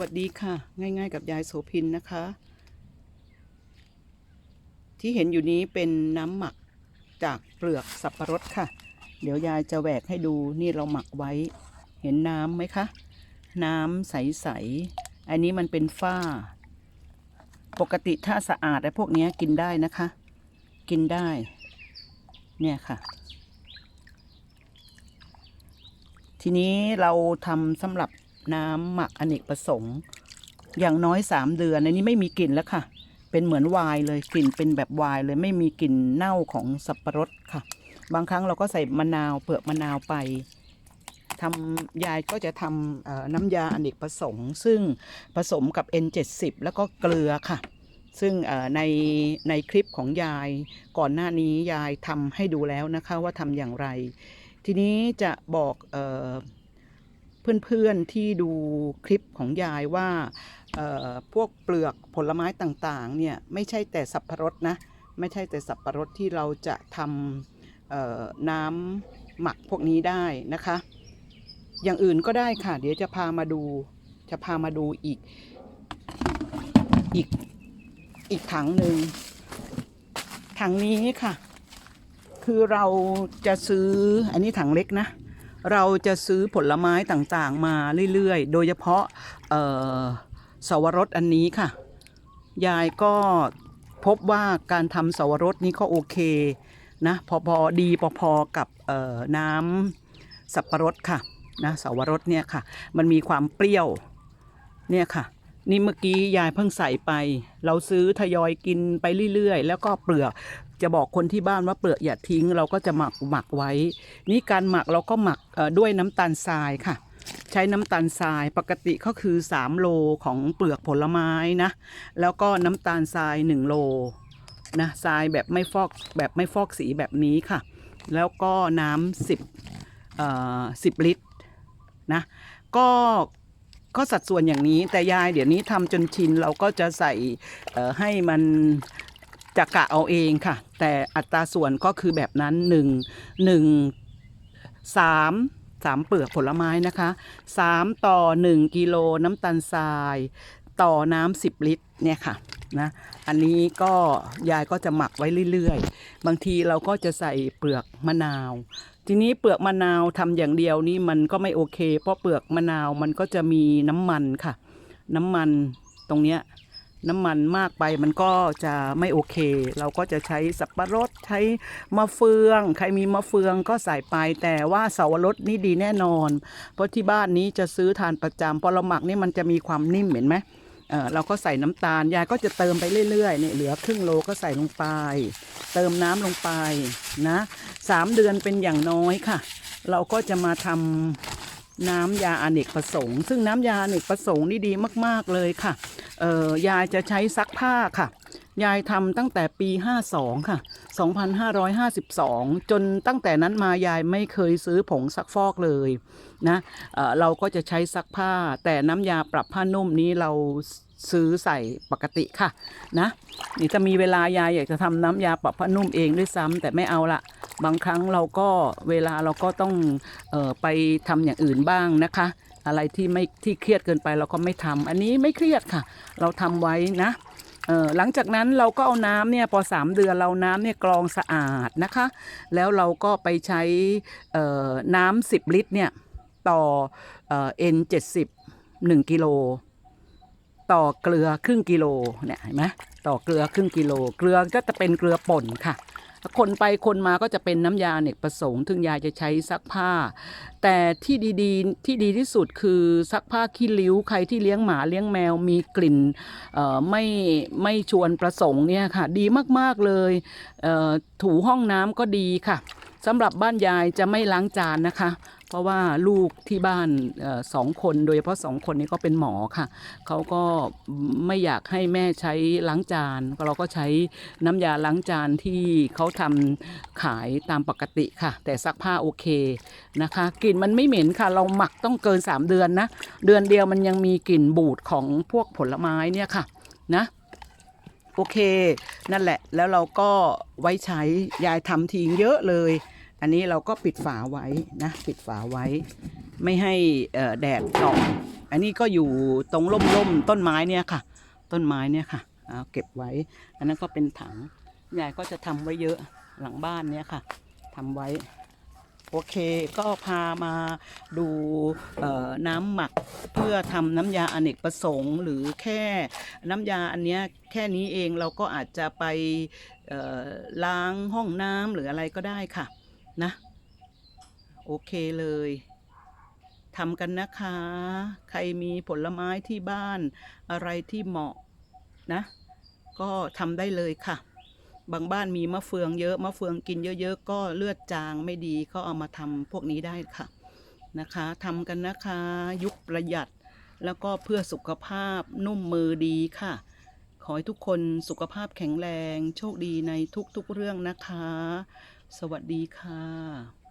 วัสดีค่ะ ง่าย ๆ กับยายโสพินนะคะ ที่เห็นอยู่นี้เป็นน้ำหมักจากเปลือกสับปะรดค่ะ เดี๋ยวยายจะแหวกให้ดูนี่เราหมักไว้ เห็นน้ำไหมคะ น้ำใส ๆ อันนี้มันเป็นฝ้า ปกติถ้าสะอาดไอ้พวกนี้กินได้นะคะ กินได้ เนี่ยค่ะทีนี้เราทำสำหรับ น้ำหมักอเนกประสงค์ อย่างน้อยสามเดือนอันนี้ไม่มีกลิ่นแล้วค่ะ เป็นเหมือนไวน์เลยกลิ่นเป็นแบบไวน์เลยไม่มีกลิ่นเน่าของสับปะรดค่ะ บางครั้งเราก็ใส่มะนาวเปลือกมะนาวไปทำยายก็จะทำน้ำยาอเนกประสงค์ ซึ่งผสมกับ N70 แล้วก็เกลือค่ะ ซึ่งในในคลิปของยายก่อนหน้านี้ยายทำให้ดูแล้วนะคะว่าทำอย่างไร ทีนี้จะบอก เพื่อนๆที่ดูคลิปของยายว่าพวกเปลือกผลไม้ต่างๆเนี่ยไม่ใช่แต่สับปะรดนะไม่ใช่แต่สับปะรดที่เราจะทำน้ำหมักพวกนี้ได้นะคะ อย่างอื่นก็ได้ค่ะ เดี๋ยวจะพามาดูจะพามาดูอีกอีกอีกถังหนึ่งถังนี้ค่ะ คือเราจะซื้ออันนี้ถังเล็กนะ เราจะซื้อผลไม้ต่างๆ มาเรื่อยๆ โดยเฉพาะเอ่อสวรสอันนี้ค่ะ ยายก็พบว่าการทำสวรสนี้ก็โอเคนะพอพอดีพอๆกับน้ำสับปะรดค่ะนะสวรสเนี่ยค่ะ มันมีความเปรี้ยวเนี่ยค่ะ นี่เมื่อกี้ยายเพิ่งใส่ไป เราซื้อทยอยกินไปเรื่อยๆ แล้วก็เปลือก จะบอกคนที่บ้านว่าเปลือกอย่าทิ้ง เราก็จะหมักหมักไว้ นี่การหมักเราก็หมักด้วยน้ำตาลทรายค่ะ ใช้น้ำตาลทรายปกติก็คือ 3 โลของเปลือกผลไม้นะ แล้วก็น้ำตาลทราย 1 โลนะทรายแบบไม่ฟอกแบบไม่ฟอกสีแบบนี้ค่ะ แล้วก็น้ำสิบเอ่อสิบลิตรนะก็ก็สัดส่วนอย่างนี้แต่ยายเดี๋ยวนี้ทำจนชินเราก็จะใส่ให้มัน จะกะเอาเองค่ะ แต่อัตราส่วนก็คือแบบนั้นหนึ่งหนึ่งสามสามเปลือกผลไม้นะคะสามต่อหนึ่งกิโลน้ำตาลทราย ต่อน้ำสิบลิตรเนี่ยค่ะนะอันนี้ก็ยายก็จะหมักไว้เรื่อยๆ บางทีเราก็จะใส่เปลือกมะนาว ทีนี้เปลือกมะนาวทำอย่างเดียวนี่มันก็ไม่โอเค เพราะเปลือกมะนาวมันก็จะมีน้ำมันค่ะ น้ำมันตรงเนี้ย น้ำมันมากไปมันก็จะไม่โอเค เราก็จะใช้สับปะรดใช้มะเฟือง ใครมีมะเฟืองก็ใส่ไป แต่ว่าเสาวรสนี่ดีแน่นอน เพราะที่บ้านนี้จะซื้อทานประจำพอเราหมักนี่มันจะมีความนิ่มเห็นไหมเออเราก็ใส่น้ำตาลยายก็จะเติมไปเรื่อยๆเนี่ยเหลือครึ่งโลก็ใส่ลงไป เติมน้ำลงไปนะสามเดือนเป็นอย่างน้อยค่ะ เราก็จะมาทำ น้ำยาอเนกประสงค์ ซึ่งน้ำยาอเนกประสงค์นี่ดีมาก ๆ เลยค่ะเอ่อยายจะใช้ซักผ้าค่ะ ยายทำตั้งแต่ปี 52 ค่ะ 2552 จนตั้งแต่นั้นมายายไม่เคยซื้อผงซักฟอกเลยนะเอ่อเราก็จะใช้ซักผ้า แต่น้ำยาปรับผ้านุ่มนี้เราซื้อใส่ปกติค่ะนะนี่จะมีเวลายายอยากจะทำน้ำยาปรับผ้านุ่มเองด้วยซ้ำแต่ไม่เอาละ บางครั้งเราก็เวลาเราก็ต้องออไปทำอย่างอื่นบ้างนะคะ อะไรที่ไม่ที่เครียดเกินไปเราก็ไม่ทำอันนี้ไม่เครียดค่ะ เราทำไว้นะหลังจากนั้นเราก็เอาน้ำเนี่ยพอสามเดือนเราน้ำเนี่ยกรองสะอาดนะคะ แล้วเราก็ไปใช้น้ำสิบลิตรเนี่ยต่อเอ็นเจ็ดสิบหนึ่งกิโลต่อเกลือครึ่งกิโลเนี่ยเห็นไหมต่อเกลือครึ่งกิโล เกลือก็จะเป็นเกลือป่นค่ะ คนไปคนมาก็จะเป็นน้ำยาเนกประสงค์ถึงยายจะใช้ซักผ้า แต่ที่ดีๆที่ดีที่สุดคือซักผ้าขี้ริ้วใครที่เลี้ยงหมาเลี้ยงแมวมีกลิ่นไม่ไม่ชวนประสงค์เนี่ยค่ะ ดีมากๆเลยเถูห้องน้ำก็ดีค่ะสำหรับบ้านยายจะไม่ล้างจานนะคะ เพราะว่าลูกที่บ้านออสองคนโดยเฉพาะสองคนนี้ก็เป็นหมอค่ะเขาก็ไม่อยากให้แม่ใช้ล้างจาน เราก็ใช้น้ำยาล้างจานที่เขาทำขายตามปกติค่ะ แต่ซักผ้าโอเคนะคะกลิ่นมันไม่เหม็นค่ะ เราหมักต้องเกิน 3 เดือนนะ เดือนเดียวมันยังมีกลิ่นบูดของพวกผลไม้เนี่ยค่ะนะโอเค นั่นแหละแล้วเราก็ไว้ใช้ยายทำทิ้งเยอะเลย อันนี้เราก็ปิดฝาไว้นะปิดฝาไว้ ไม่ให้แดดส่ออันนี้ก็อยู่ตรงร่มๆต้นไม้เนี่ยค่ะ ต้นไม้เนี่ยค่ะเอาเก็บไว้ อันนั้นก็เป็นถังยายก็จะทำไว้เยอะหลังบ้านเนี่ยค่ะทำไว้โอเค ก็พามาดูน้ำหมักเพื่อทำน้ำยาอเนกประสงค์ หรือแค่น้ำยาอันเนี้ยแค่นี้เองเราก็อาจจะไปล้างห้องน้ำหรืออะไรก็ได้ค่ะ นะ โอเคเลยทำกันนะคะ ใครมีผลไม้ที่บ้าน อะไรที่เหมาะนะ ก็ทำได้เลยค่ะ บางบ้านมีมะเฟืองเยอะ มะเฟืองกินเยอะๆ ก็เลือดจางไม่ดีก็เอามาทำพวกนี้ได้ค่ะนะคะทำกันนะคะ ยุคประหยัดแล้วก็เพื่อสุขภาพนุ่มมือดีค่ะ ขอให้ทุกคนสุขภาพแข็งแรง โชคดีในทุกๆเรื่องนะคะ สวัสดีค่ะ